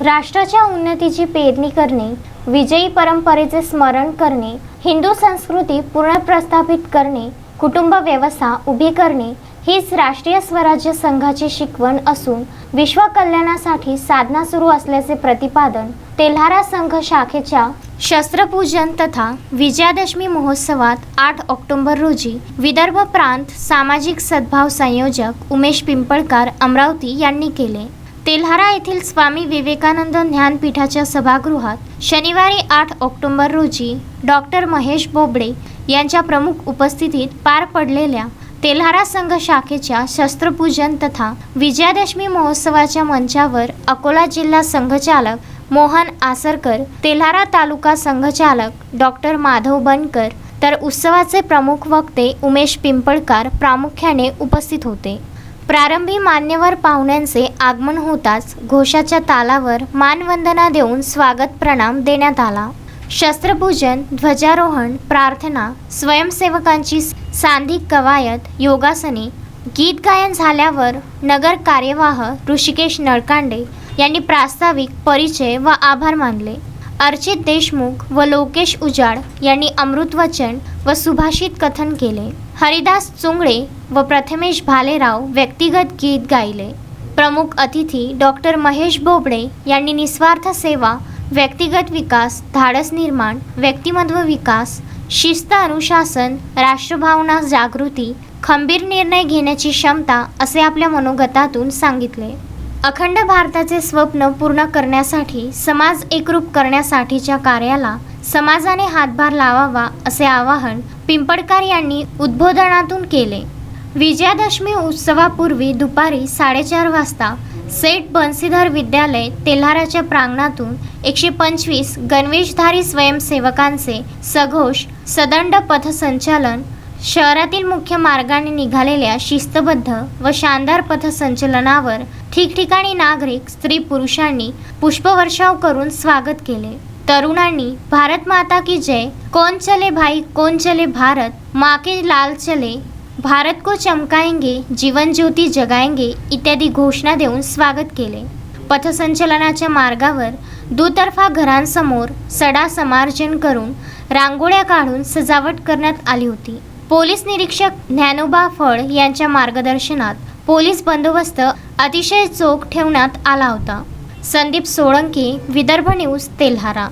राष्ट्राच्या उन्नतीची पेरणी करणे विजयी परंपरेचे स्मरण करणे हिंदू संस्कृती पुनर्प्रस्थापित करणे कुटुंब व्यवस्था उभी करणे हीच राष्ट्रीय स्वराज्य संघाची शिकवण असून विश्व कल्याणासाठी साधना सुरू असल्याचे प्रतिपादन तेल्हारा संघ शाखेच्या शस्त्रपूजन तथा विजयादशमी महोत्सवात आठ ऑक्टोबर रोजी विदर्भ प्रांत सामाजिक सद्भाव संयोजक उमेश पिंपळकार अमरावती यांनी केले. तेल्हारा येथील स्वामी विवेकानंद ज्ञानपीठाच्या सभागृहात शनिवारी आठ ऑक्टोबर रोजी डॉक्टर महेश बोबडे यांच्या प्रमुख उपस्थितीत पार पडलेल्या तेल्हारा संघ शाखेच्या शस्त्रपूजन तथा विजयादशमी महोत्सवाच्या मंचावर अकोला जिल्हा संघचालक मोहन आसरकर तेल्हारा तालुका संघचालक डॉक्टर माधव बनकर तर उत्सवाचे प्रमुख वक्ते उमेश पिंपळकार प्रामुख्याने उपस्थित होते. प्रारंभी मान्यवर पाहुण्यांचे आगमन होताच घोषाच्या तालावर मानवंदना देऊन स्वागत प्रणाम देण्यात आला. शस्त्रपूजन ध्वजारोहण प्रार्थना स्वयंसेवकांची सांधिक कवायत योगासने गीत गायन झाल्यावर नगर कार्यवाह ऋषिकेश नळकांडे यांनी प्रास्ताविक परिचय व आभार मानले. अर्चित देशमुख व लोकेश उजाड यांनी अमृतवचन व सुभाषित कथन केले. हरिदास चुंगळे व प्रथमेश भालेराव व्यक्तिगत गीत गायले. प्रमुख अतिथी डॉक्टर महेश बोबडे यांनी निस्वार्थ सेवा व्यक्तिगत विकास धाडस निर्माण व्यक्तिमत्व विकास शिस्त अनुशासन राष्ट्रभावना जागृती खंबीर निर्णय घेण्याची क्षमता असे आपल्या मनोगतातून सांगितले. अखंड भारताचे स्वप्न पूर्ण करण्यासाठी समाज एकरूप करण्यासाठीच्या कार्याला समाजाने हातभार लावावा असे आवाहन पिंपडकर यांनी उद्बोधनातून केले. विजयादशमी उत्सवापूर्वी दुपारी साडेचार वाजता सेठ बन्सीधर विद्यालय तेल्हाराच्या प्रांगणातून एकशे पंचवीस गणवेशधारी स्वयंसेवकांचे सघोष सदंड पथसंचालन शहरातील मुख्य मार्गाने निघालेल्या शिस्तबद्ध व शानदार पथसंचलनावर ठिकठिकाणी नागरिक स्त्री पुरुषांनी पुष्पवर्षाव करून स्वागत केले. तरुणांनी भारत माता की जय कोण चले भाई कोण चले भारत माँ के लाल चले भारत को चमकाएंगे जीवन ज्योती जगाएंगे इत्यादी घोषणा देऊन स्वागत केले. पथसंचलनाच्या मार्गावर दुतर्फा घरांसमोर सडा समार्जन करून रांगोळ्या काढून सजावट करण्यात आली होती. पोलीस निरीक्षक ज्ञानोबा फळ यांच्या मार्गदर्शनात पोलीस बंदोबस्त अतिशय चोख ठेवण्यात आला होता. संदीप सोळंकी विदर्भ न्यूज तेल्हारा.